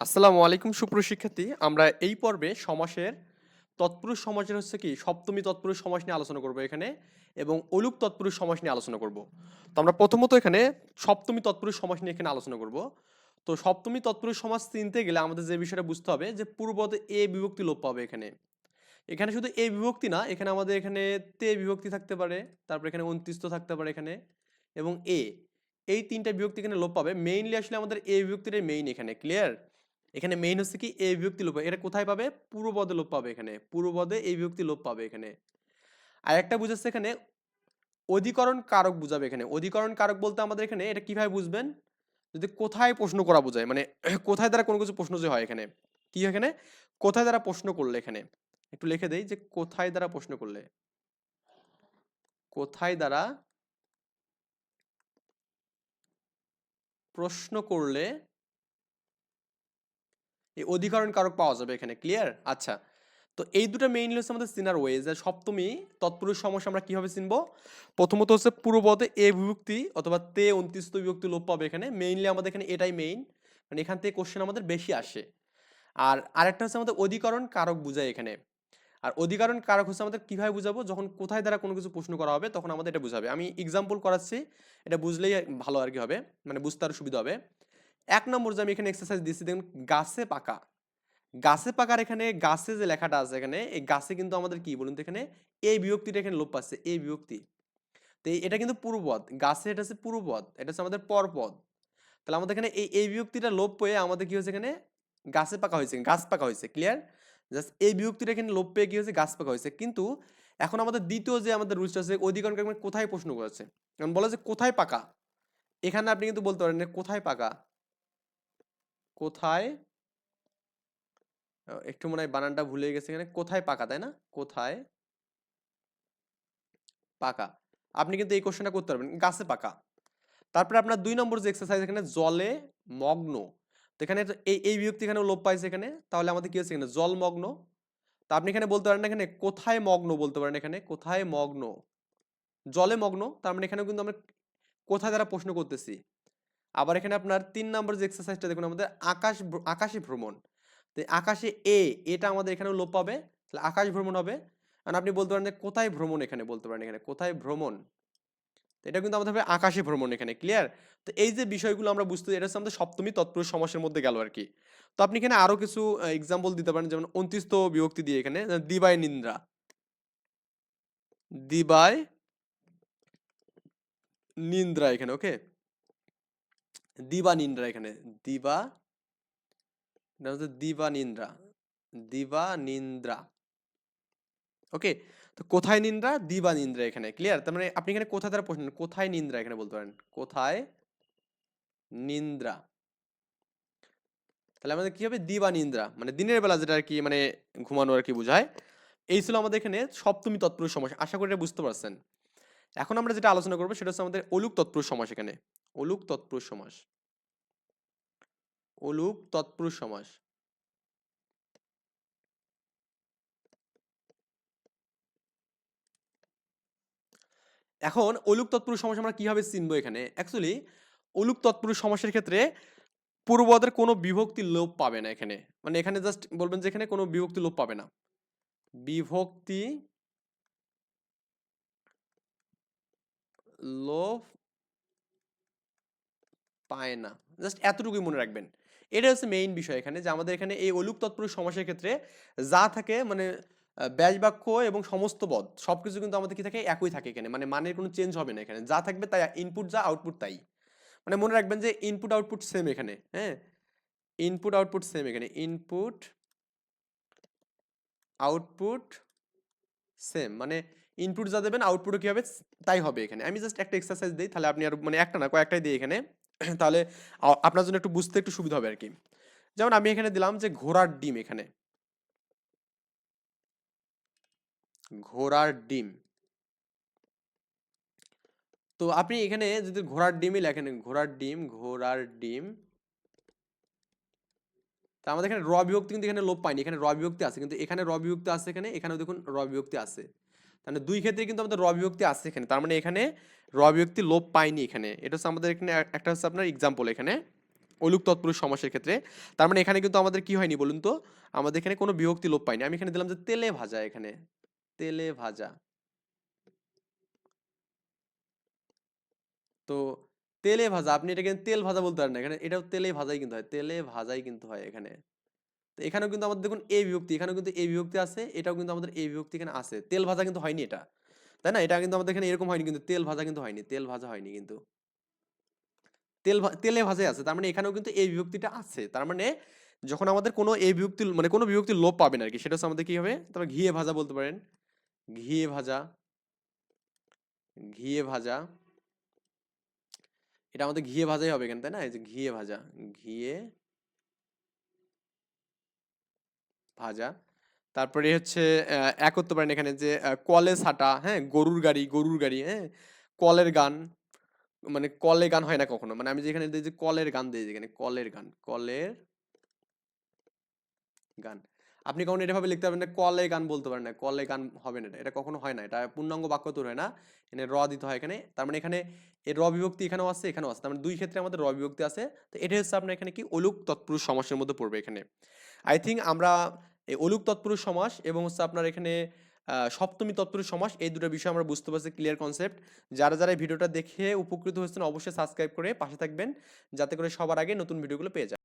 আসসালামু আলাইকুম, সুপ্রিয় শিক্ষার্থী। আমরা এই পর্বে সমাসের তৎপুরুষ সমাসের হচ্ছে কি, সপ্তমী তৎপুরুষ সমাস নিয়ে আলোচনা করব এখানে এবং অলুক তৎপুরুষ সমাস নিয়ে আলোচনা করব। তো আমরা প্রথমত এখানে সপ্তমী তৎপুরুষ সমাস নিয়ে এখানে আলোচনা করব। তো সপ্তমী তৎপুরুষ সমাস চিনতে গেলে আমাদের যে বিষয়টা বুঝতে হবে যে পূর্বতে এ বিভক্তি লোপ পাবে এখানে। এখানে শুধু এ বিভক্তি না, এখানে আমাদের এখানে তে বিভক্তি থাকতে পারে, তারপর এখানে অন্তিস্ত থাকতে পারে এখানে এবং এ। এই তিনটা বিভক্তি এখানে লোপ পাবে। মেইনলি আসলে আমাদের এ বিভক্তিটাই মেইন এখানে ক্লিয়ার এখানে মেইন হচ্ছে কি এই বিভক্তি লোপ এটা কোথায় পাবে? পূর্বপদে লোপ পাবে এখানে। পূর্বপদে এই বিভক্তি লোপ পাবে এখানে। আর একটা বুঝাচ্ছে এখানে, অধিকরণ কারক বুঝাবে এখানে। অধিকরণ কারক বলতে আমাদের এখানে এটা কীভাবে বুঝবেন? যদি কোথায় প্রশ্ন করা বোঝায় মানে কোথায় দ্বারা কোনো কিছু প্রশ্ন যে হয় এখানে। কি এখানে? কোথায় দ্বারা প্রশ্ন করলে এখানে? একটু লিখে দেই যে কোথায় দ্বারা প্রশ্ন করলে। কোথায় দ্বারা প্রশ্ন করলে এই অধিকরণ কারক পাওয়া যাবে এখানে ক্লিয়ার আচ্ছা তো এই দুটো মেইনলি হচ্ছে আমাদের সিনার ওয়ে যে সপ্তমী তৎপুরুষ সমস্যা আমরা কীভাবে চিনবো? প্রথমত হচ্ছে পূর্বপদে এ বিভক্তি অথবা তে অন্তিস্ত বিভক্তি লোপ পাবে এখানে মেইনলি আমাদের এখানে এটাই মেইন মানে এখান থেকে কোশ্চেন আমাদের বেশি আসে। আর আরেকটা হচ্ছে আমাদের অধিকরণ কারক বুঝায় এখানে। আর অধিকরণ কারক হচ্ছে আমাদের কীভাবে বুঝাবো? যখন কোথায় দ্বারা কোনো কিছু প্রশ্ন করা হবে, তখন আমাদের এটা বুঝাবে। আমি এক্সাম্পল করাচ্ছি, এটা বুঝলেই ভালো আর কি হবে মানে বুঝতে আরও সুবিধা হবে। এক নম্বর যে আমি এখানে এক্সারসাইজ দিচ্ছি দেখুন, গাছে পাকা। গাছে পাকার এখানে গাছে যে লেখাটা আছে এখানে, এই গাছে কিন্তু আমাদের কি বলুন তো এখানে, এই বিভক্তিটা এখানে লোপ পাচ্ছে, এই বিভক্তি। তো এটা কিন্তু পূর্বপদ গাছে এটা হচ্ছে পূর্বপদ এটা হচ্ছে আমাদের পরপদ তাহলে আমাদের এখানে এই এই বিভক্তিটা লোপ পেয়ে আমাদের কি হয়েছে এখানে? গাছে পাকা হয়েছে, গাছ পাকা হয়েছে ক্লিয়ার জাস্ট এই বিভক্তিটা এখানে লোপ পেয়ে কি হয়েছে? গাছ পাকা হয়েছে। কিন্তু এখন আমাদের দ্বিতীয় যে আমাদের রুলসটা আছে অধিকরণ কারণে কোথায় প্রশ্ন করেছে? কারণ বলে যে কোথায় পাকা? এখানে আপনি কিন্তু বলতে পারেন কোথায় পাকা? কোথায়? একটু মনে হয় বানানটা ভুলে গেছে এখানে। কোথায় পাকা, তাই না? কোথায়? পাকা। আপনি কিন্তু এই কোশ্চেনটা করতে পারবেন। গাছে পাকা। তারপরে আপনার দুই নম্বর যে এক্সারসাইজ এখানে, জলে মগ্ন। তো এখানে এই এই বিভক্তি এখানে লোপ পাইছে এখানে। তাহলে আমাদের কি হচ্ছে এখানে? জল মগ্ন। তা আপনি এখানে বলতে পারেন এখানে, কোথায় মগ্ন বলতে পারেন এখানে? কোথায় মগ্ন? জলে মগ্ন। তার মানে এখানেও কিন্তু আমরা কোথায় দ্বারা প্রশ্ন করতেছি? আবার এখানে আপনার তিন নম্বর যে এক্সারসাইজটা দেখুন, আমাদের আকাশ আকাশে ভ্রমণ। তো আকাশে এ, এটা আমাদের এখানেও লোপ পাবে। তাহলে আকাশ ভ্রমণ হবে। আর আপনি বলতে পারেন যে কোথায় ভ্রমণ এখানে, বলতে পারেন এখানে, কোথায় ভ্রমণ? তো এটা কিন্তু আমাদের হবে আকাশে ভ্রমণ এখানে ক্লিয়ার তো এই যে বিষয়গুলো আমরা বুঝতে, এটা হচ্ছে আমাদের সপ্তমী তৎপুরুষ সমাসের মধ্যে গেল আর কি তো আপনি এখানে আরও কিছু এক্সাম্পল দিতে পারেন, যেমন অন্তিস্ত বিভক্তি দিয়ে এখানে দিবায় নিন্দ্রা। দিবায় নিন্দ্রা এখানে ওকে দিবা নিন্দ্রা এখানে। দিবা হচ্ছে দিবা নিন্দ্রা। দিবা নিন্দ্রা। ওকে, তো কোথায় নিন্দ্রা? দিবা নিন্দ্রা এখানে, ক্লিয়ার? তার মানে আপনি এখানে কোথায় তারা প্রশ্ন, কোথায় নিন্দ্রা এখানে বলতে পারেন? কোথায় নিন্দ্রা? তাহলে আমাদের কি হবে? দিবা নিন্দ্রা। মানে দিনের বেলা যেটা আর কি মানে ঘুমানো আর কি বোঝায়। এই ছিল আমাদের এখানে সপ্তমী তৎপুরুষ সমাস। আশা করি এটা বুঝতে পারছেন। এখন আমরা যেটা আলোচনা করব সেটা হচ্ছে আমাদের অলুক তৎপুরুষ সমাস এখানে। অলুক তৎপুরুষ সমাস। অলুক তৎপুরুষ সমাস। এখন অলুক তৎপুরুষ সমাস আমরা কীভাবে চিনবো এখানে? অ্যাকচুয়ালি অলুক তৎপুরুষ সমাসের ক্ষেত্রে পূর্বদের কোনো বিভক্তি লোপ পাবে না এখানে। মানে এখানে জাস্ট বলবেন যে এখানে কোনো বিভক্তি লোপ পাবে না। বিভক্তি লোপ পায় না। জাস্ট এতটুকুই মনে রাখবেন। এটা হচ্ছে মেইন বিষয় এখানে যে আমাদের এখানে এই অলুক তৎপুরুষ সমাসের ক্ষেত্রে যা থাকে মানে ব্যাস বাক্য এবং সমস্ত পদ সব কিছু কিন্তু আমাদের কি থাকে? একই থাকে এখানে। মানে মানের কোনো চেঞ্জ হবে না এখানে। যা থাকবে তাই ইনপুট যা আউটপুট তাই। মানে মনে রাখবেন যে ইনপুট আউটপুট সেম এখানে হ্যাঁ? ইনপুট আউটপুট সেম এখানে। ইনপুট আউটপুট সেম মানে ইনপুট যা দেবেন আউটপুটও কি হবে? তাই হবে এখানে। আমি জাস্ট একটা এক্সারসাইজ দিই, তাহলে আপনি আর মানে একটা না, কয়েকটাই দিই এখানে। তাহলে আপনার জন্য একটু বুঝতে একটু সুবিধা হবে আর কি। যেমন আমি এখানে দিলাম যে ঘোড়ার ডিম এখানে। ঘোড়ার ডিম। তো আপনি এখানে যদি ঘোড়ার ডিমই লেখেন, ঘোড়ার ডিম ঘোড়ার ডিম। তা আমাদের এখানে র বিভক্তি কিন্তু এখানে লোপ পাইনি এখানে র বিভক্তি আছে, কিন্তু এখানে র বিভক্তি আছে, এখানে, এখানেও দেখুন র বিভক্তি আছে। তাহলে দুই ক্ষেত্রে কিন্তু আমাদের র বিভক্তি আছে এখানে। তার মানে এখানে র বিভক্তি লোপ পাইনি এখানে। এটা হচ্ছে আমাদের এখানে একটা হচ্ছে আপনার এক্সাম্পল এখানে, অলুক তৎপুরুষ সমাসের ক্ষেত্রে। তার মানে এখানে কিন্তু আমাদের কি হয়নি বলুন তো? আমাদের এখানে কোনো বিভক্তি লোপ পাইনি আমি এখানে দিলাম যে তেলে ভাজা এখানে। তেলে ভাজা। তো তেলে ভাজা, আপনি এটা কিন্তু তেল ভাজা বলতে পারেন না। এখানে এটাও তেলে ভাজাই কিন্তু হয়। তেলে ভাজাই কিন্তু হয় এখানে। তো এখানেও কিন্তু আমাদের দেখুন এ বিভক্তি, এখানেও কিন্তু এ বিভক্তি আছে, এটাও কিন্তু আমাদের এ বিভক্তি এখানে আছে। তেল ভাজা কিন্তু হয়নি এটা, তাই না? এটা কিন্তু আমাদের এখানে এরকম হয়নি কিন্তু, তেল ভাজা কিন্তু হয়নি, তেল ভাজা হয়নি কিন্তু। তেল তেলে ভাজাই আছে, তার মানে এখানেও কিন্তু এই বিভক্তিটা আছে, তার মানে যখন আমাদের কোনো এই বিভক্তি মানে কোনো বিভক্তির লোপ পাবেন আর কি সেটা আমাদের কি হবে? তারপর ঘিয়ে ভাজা বলতে পারেন। ঘিয়ে ভাজা ঘিয়ে ভাজা, এটা আমাদের ঘিয়ে ভাজাই হবে এখানে, তাই না? এই যে ঘিয়ে ভাজা ঘিয়ে ভাজা। তারপরে হচ্ছে এক করতে পারেন এখানে যে কলে ছাটা হ্যাঁ? গরুর গাড়ি গরুর গাড়ি হ্যাঁ? কলের গান মানে কলে গান হয় না কখনো? মানে আমি যেখানে দিই যে, কলের গান দিই যেখানে, কলের গান কলের গান। আপনি কখনো এটা ভাবে লিখতে পারবেন না, কলে গান বলতে পারেন না, কলে গান হবে না এটা। এটা কখনো হয় না, এটা পূর্ণাঙ্গ বাক্য তৈরি হয় না। এখানে র দিতে হয় এখানে, তার মানে এখানে এর র বিভক্তি এখানেও আছে এখানেও আছে। তার মানে দুই ক্ষেত্রে আমাদের র বিভক্তি আছে। তো এটা হচ্ছে আপনার এখানে কি, অলুক তৎপুরুষ সমাসের মধ্যে পড়বে এখানে। আই থিঙ্ক আমরা এই অলুক তৎপুরুষ সমাস এবং হচ্ছে আপনার এখানে সপ্তমী তৎপুরুষ সমাস, এই দুটো বিষয় আমরা বুঝতে পারছি ক্লিয়ার কনসেপ্ট যারা যারা এই ভিডিওটা দেখে উপকৃত হয়েছেন অবশ্যই সাবস্ক্রাইব করে পাশে থাকবেন, যাতে করে সবার আগে নতুন ভিডিওগুলো পেয়ে যায়